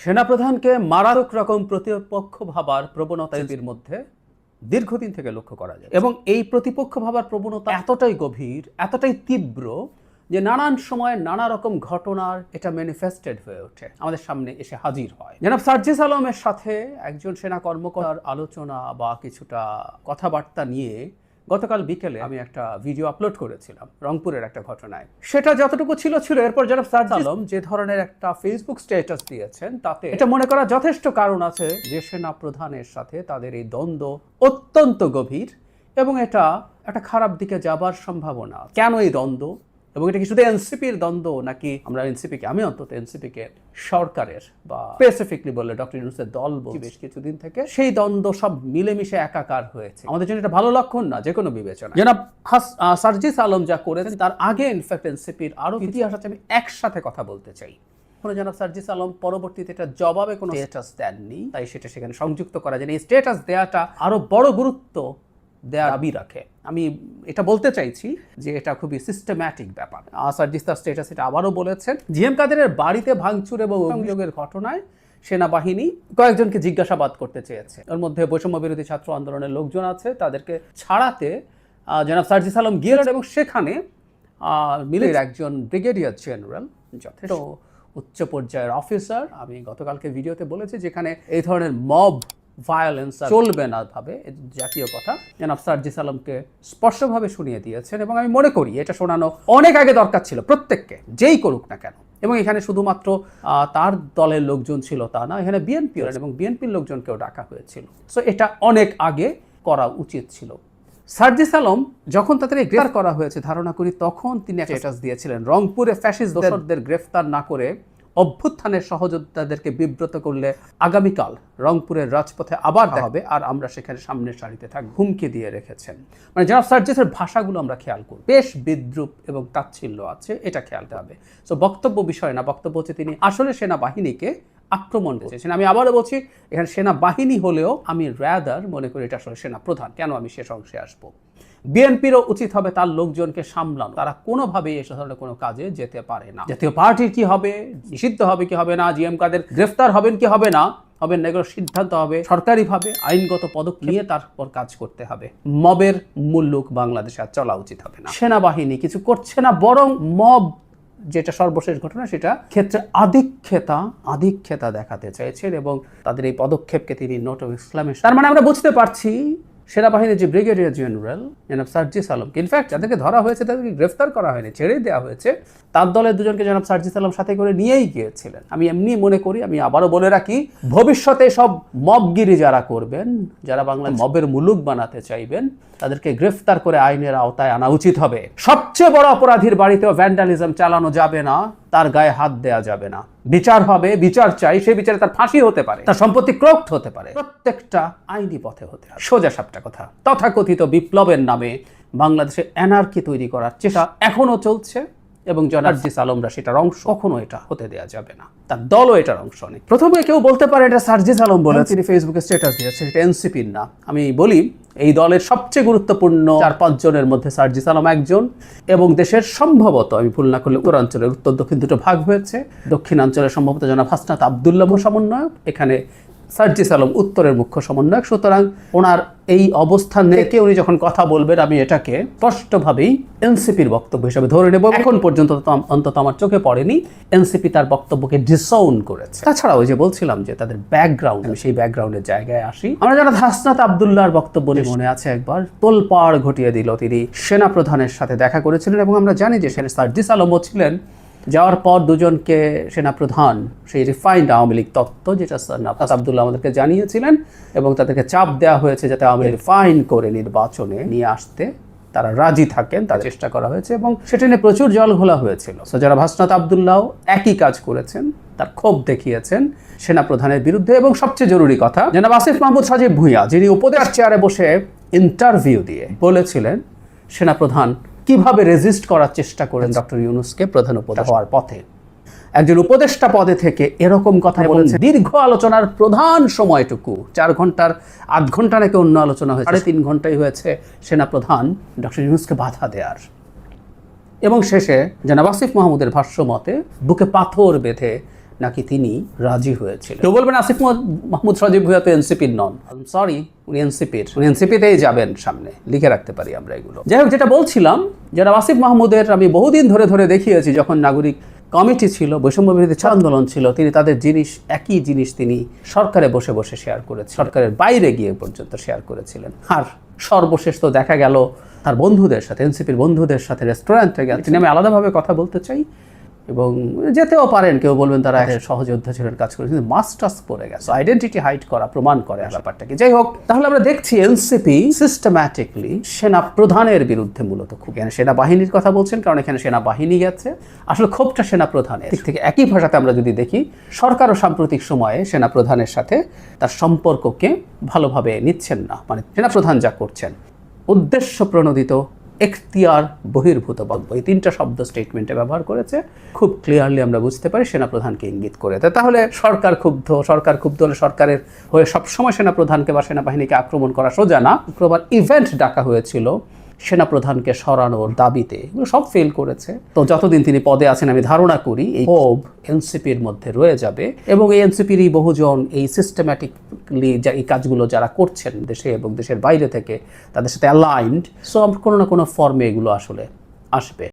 সেনাপ্রধানকে মারাত্মক রকম প্রতিপক্ষ ভাবার প্রবণতা এদের মধ্যে দীর্ঘদিন থেকে লক্ষ্য করা যায় এবং এই প্রতিপক্ষ ভাবার প্রবণতা এতটাই গভীর এতটাই তীব্র যে নানান সময় নানা রকম ঘটনার এটা ম্যানিফেস্টেড হয়ে ওঠে আমাদের সামনে এসে হাজির হয়। জনাব সার্জিস আলমের সাথে একজন সেনা কর্মকর্তার আলোচনা বা কিছুটা কথাবার্তা নিয়ে গতকাল বিকেলে আমি একটা ভিডিও আপলোড করেছিলাম রংপুরের একটা ঘটনায়। সেটা যতটুকু ছিল ছিল। এরপর যারা সার্জ আলম যে ধরনের একটা ফেসবুক স্ট্যাটাস দিয়েছেন তাতে এটা মনে করা যথেষ্ট কারণ আছে যে সেনা প্রধানের সাথে তাদের এই দ্বন্দ্ব অত্যন্ত গভীর এবং এটা একটা খারাপ দিকে যাবার সম্ভাবনা কেন এই দ্বন্দ্ব? এবং এটা কি শুধু এনসিপির দ্বন্দ্ব নাকি আমরা এনসিপিকে আমি অন্তত এনসিপিকে সরকারের বা স্পেসিফিকলি বললে ডক্টর ইউনুসের দল বলছি। বেশ কিছুদিন থেকে সেই দ্বন্দ্ব সব মিলেমিশে একাকার হয়েছে। আমাদের জন্য এটা ভালো লক্ষণ না যে কোনো বিবেচনা জনাব সার্জিস আলম যা করেছেন তার আগে ইনফ্যাক্ট এনসিপির আরও ইতিহাস আছে আমি একসাথে কথা বলতে চাই। কোনো জনাব সার্জিস আলম পরবর্তীতে এটা জবাবে কোনো স্ট্যাটাস দেননি তাই সেটা সেখানে সংযুক্ত করা যায় এই স্ট্যাটাস দেওয়াটা আরও বড় গুরুত্ব দেওয়ার দাবি রাখে। আমি এটা বলতে চাইছি যে এটা খুবই সিস্টেম্যাটিক ব্যাপার। সার্জিস তার স্ট্যাটাস এটা আবারও বলেছেন। জিএম কাদেরের বাড়িতে ভাঙচুর এবং অভিযোগের ঘটনায় সেনাবাহিনী কয়েকজনকে জিজ্ঞাসাবাদ করতে চেয়েছে। এর মধ্যে বৈষম্য বিরোধী ছাত্র আন্দোলনের লোকজন আছে তাদেরকে ছাড়াতে জনাব সার্জিস আলম গিয়েছেন এবং সেখানে মিলের একজন ব্রিগেডিয়ার জেনারেল যথেষ্ট উচ্চ পর্যায়ের অফিসার আমি গতকালকে ভিডিওতে বলেছি যেখানে এই ধরনের মব ভায়োলেন্স চলবে না ভাবে জাতীয় কথা। জনাব সার্জিস আলমকে স্পষ্টভাবে শুনিয়ে দিয়েছেন এবং আমি মনে করি এটা শোনানো অনেক আগে দরকার ছিল প্রত্যেককে যেই করুক না কেন। এবং এখানে শুধুমাত্র তার দলের লোকজন ছিল তা না এখানে বিএনপি এবং বিএনপির লোকজনকেও ডাকা হয়েছিল। সো এটা অনেক আগে করা উচিত ছিল। সার্জিস আলম যখন তাদের গ্রেফতার করা হয়েছে ধারণা করি তখন তিনি একটা স্ট্যাটাস দিয়েছিলেন। রংপুরে ফ্যাসিস্ট দোসরদের গ্রেফতার না করে অভ্যুত্থানের সহযোদ্ধাদেরকে বিব্রত করলে আগামীকাল রংপুরের রাজপথে আবার হবে, আর আমরা সেখানে সামনের সারিতে থাক, হুমকি দিয়ে রেখেছেন। মানে জনাব সার্জিসের ভাষাগুলো আমরা খেয়াল করব। বেশ বিদ্রুপ এবং তাচ্ছিল্য আছে, এটা খেয়ালতে হবে। সো বক্তব্য বিষয় না, বক্তব্য হচ্ছে তিনি আসলে সেনাবাহিনীকে আক্রমণ করেছেন আমি আবারও বলছি, এখানে সেনাবাহিনী হলেও আমি র্যাদার মনে করি এটা আসলে সেনা প্রধান কেন আমি শেষ অংশে আসব? বিএনপিরও উচিত হবে তার লোকজনকে সামলানো। তারা কোনোভাবেই এ ধরনের কোনো কাজে যেতে পারে না। জাতীয় পার্টির কি হবে? নিষিদ্ধ হবে কি হবে না? জিএম কাদের গ্রেফতার হবেন কি হবে না? হবেন না এগুলো সিদ্ধান্ত হবে সরকারিভাবে। আইনগত পদক্ষেপ নিয়ে তারপর কাজ করতে হবে। মবের মুল্লুক বাংলাদেশে আর চলা উচিত হবে না। সেনাবাহিনী কিছু করছে না, বরং মব যেটা সর্বশেষ ঘটনা, সেটা ক্ষেত্রে আধিক্ষেতা আধিক্ষেতা দেখাতে চাইছেন এবং তাদের এই পদক্ষেপকে তিনি নোট অফ ইসলামের তার মানে আমরা বুঝতে পারছি সেনাবাহিনীর যে ব্রিগেডিয়ার জেনারেল জনাব সার্জিস আলমকে ইনফ্যাক্ট যাদেরকে ধরা হয়েছে তাদেরকে গ্রেফতার করা হয়নি ছেড়ে দেওয়া হয়েছে তার দলের দুজনকে জনাব সার্জিস আলম সাথে করে নিয়েই গিয়েছিলেন। আমি এমনি মনে করি আমি আবারও বলে রাখি ভবিষ্যতে সব মবগিরি যারা করবেন যারা বাংলা মবের মুলুক বানাতে চাইবেন তাদেরকে গ্রেফতার করে আইনের আওতায় আনা উচিত হবে। সবচেয়ে বড় অপরাধীর বাড়িতেও ভ্যান্ডালিজম চালানো যাবে না। তার গায়ে হাত দেয়া যাবে না। বিচার হবে, বিচার চাই, সে বিচারে তার ফাঁসি হতে পারে, তার সম্পত্তি ক্রোক্ট হতে পারে। প্রত্যেকটা আইনি পথে হতে হবে। সোজা সাপটা কথা। তথাকথিত বিপ্লবের নামে বাংলাদেশে এনার্কি তৈরি করার চেষ্টা এখনও চলছে। এবং জনার্জিস আলমরা সেটার অংশ। কখনো এটা হতে দেওয়া যাবে না। তার দলও এটার অংশ নেই। প্রথমে কেউ বলতে পারে এটা সার্জিস আলম বলে তিনি ফেসবুকে স্ট্যাটাস দিয়েছেন। এটা এনসিপির না। আমি বলি এই দলের সবচেয়ে গুরুত্বপূর্ণ চার পাঁচ জনের মধ্যে সার্জিস আলম একজন এবং দেশের সম্ভবত আমি ভুল না করলে উত্তরাঞ্চলের উত্তর দক্ষিণ দুটো ভাগ হয়েছে। দক্ষিণাঞ্চলের সম্ভবত জনাব হাসনাত আবদুল্লাহ সমন্বয়ক। এখানে সার্জিস আলম উত্তরের মুখ্য সমন্বয়ক। সুতরাং ওনার এই অবস্থান থেকে উনি যখন কথা বলবেন আমি এটাকে স্পষ্টভাবেই এনসিপির বক্তব্য হিসেবে ধরে নেব। এখন পর্যন্ত অন্তত আমার চোখে পড়েনি। এনসিপি তার বক্তব্যকে ডিসাউন করেছে। তাছাড়া ওই যে বলছিলাম যে তাদের ব্যাকগ্রাউন্ড আমি সেই ব্যাকগ্রাউন্ডের জায়গায় আসি। আমরা যারা হাসনাত আবদুল্লাহর বক্তব্য নিয়ে মনে আছে একবার তোলপাড় ঘটিয়ে দিল তিনি। সেনা প্রধানের সাথে দেখা করেছিলেন এবং আমরা জানি যে সেখানে সার্জিস আলমও ছিলেন। যাওয়ার পর দুজনকে সেনাপ্রধান, সেই রিফাইন্ড আওয়ামী লীগ তত্ত্ব, যেটা নাফাস আবদুল্লাহ আমাদেরকে জানিয়েছিলেন, এবং তাদেরকে চাপ দেওয়া হয়েছে যাতে আওয়ামী রিফাইন করে নির্বাচনে নিয়ে আসতে তারা রাজি থাকেন, তার চেষ্টা করা হয়েছে, এবং সেটা নিয়ে প্রচুর জল ঘোলা হয়েছিল। সো যারা ভাসনাত আবদুল্লাহ একই কাজ করেছেন, তার ক্ষোভ দেখিয়েছেন সেনাপ্রধানের বিরুদ্ধে, এবং সবচেয়ে জরুরি কথা, জনাব আসিফ মাহমুদ সাজিব ভুঁইয়া, যিনি উপদেশ চেয়ারে বসে ইন্টারভিউ দিয়ে বলেছিলেন, সেনাপ্রধান কীভাবে রেজিস্ট করার চেষ্টা করেন ডক্টর ইউনুসকে প্রধান উপদেশ হওয়ার পথে। একজন উপদেষ্টা পদে থেকে এরকম কথা বলেছে দীর্ঘ আলোচনার প্রধান সময়টুকু চার ঘণ্টার আধ ঘণ্টা নাকি অন্য আলোচনা হয়েছে সাড়ে তিন ঘন্টাই হয়েছে সেনা প্রধান ডক্টর ইউনুসকে বাধা দেওয়ার এবং শেষে জনাব আসিফ মাহমুদের ভাষ্য মতে বুকে পাথর বেঁধে নাকি তিনি রাজি হয়েছিলেন? কেউ বলবেন আসিফ মাহমুদ সজীব ভুয়া তো এনসিপির নন। সরি উনি এনসিপির উনি এনসিপিতেই যাবেন সামনে লিখে রাখতে পারি আমরা এগুলো। যাই হোক যেটা বলছিলাম যারা আসিফ মাহমুদের আমি বহুদিন ধরে ধরে দেখিয়েছি যখন নাগরিক কমিটি ছিল বৈষম্য বিরোধী আন্দোলন ছিল তিনি তাদের জিনিস একই জিনিস তিনি সরকারে বসে বসে শেয়ার করেছেন সরকারের বাইরে গিয়ে পর্যন্ত শেয়ার করেছিলেন। আর সর্বশেষ তো দেখা গেল তার বন্ধুদের সাথে এনসিপির বন্ধুদের সাথে রেস্টুরেন্টে গেল। তিনি আমি আলাদাভাবে কথা বলতে চাই এবং যেতেও পারেন কেউ বলবেন তারা এক সহযোদ্ধা ছিলেন কাজ করে কিন্তু মাস্টার্স পড়ে গেছে। আইডেন্টিটি হাইড করা প্রমাণ করে ব্যাপারটাকে যাই হোক তাহলে আমরা দেখছি এনসিপি সিস্টেম্যাটিকলি সেনা প্রধানের বিরুদ্ধে মূলত খুব এখানে সেনাবাহিনীর কথা বলছেন কারণ এখানে সেনাবাহিনী গেছে। আসলে ক্ষোভটা সেনা প্রধানের দিক থেকে একই ভাষাতে আমরা যদি দেখি সরকারও সাম্প্রতিক সময়ে সেনা প্রধানের সাথে তার সম্পর্ককে ভালোভাবে নিচ্ছেন না। মানে সেনা প্রধান যা করছেন উদ্দেশ্য প্রণোদিত এখতিয়ার বহির্ভূত বক্তব্য। এই তিনটা শব্দ স্টেটমেন্টে ব্যবহার করেছে। খুব ক্লিয়ারলি আমরা বুঝতে পারি সেনাপ্রধানকে ইঙ্গিত করে। তাহলে সরকার ক্ষুব্ধ সরকার ক্ষুব্ধ হলে সরকারের হয়ে সবসময় সেনাপ্রধানকে বা সেনাবাহিনীকে আক্রমণ করা সোজা না। শুক্রবার ইভেন্ট ডাকা হয়েছিল। সেনাপ্রধানকে সরানোর দাবিতে। এগুলো সব ফেল করেছে। তো যতদিন তিনি পদে আছেন, আমি ধারণা করি এই ক্ষোভ এনসিপির মধ্যে রয়ে যাবে এবং এই এনসিপিরই বহুজন এই সিস্টেম্যাটিকলি যা এই কাজগুলো যারা করছেন দেশে এবং দেশের বাইরে থেকে, তাদের সাথে অ্যালাইন্ড সো কোনো না কোনো ফর্মে এগুলো আসলে আসবে।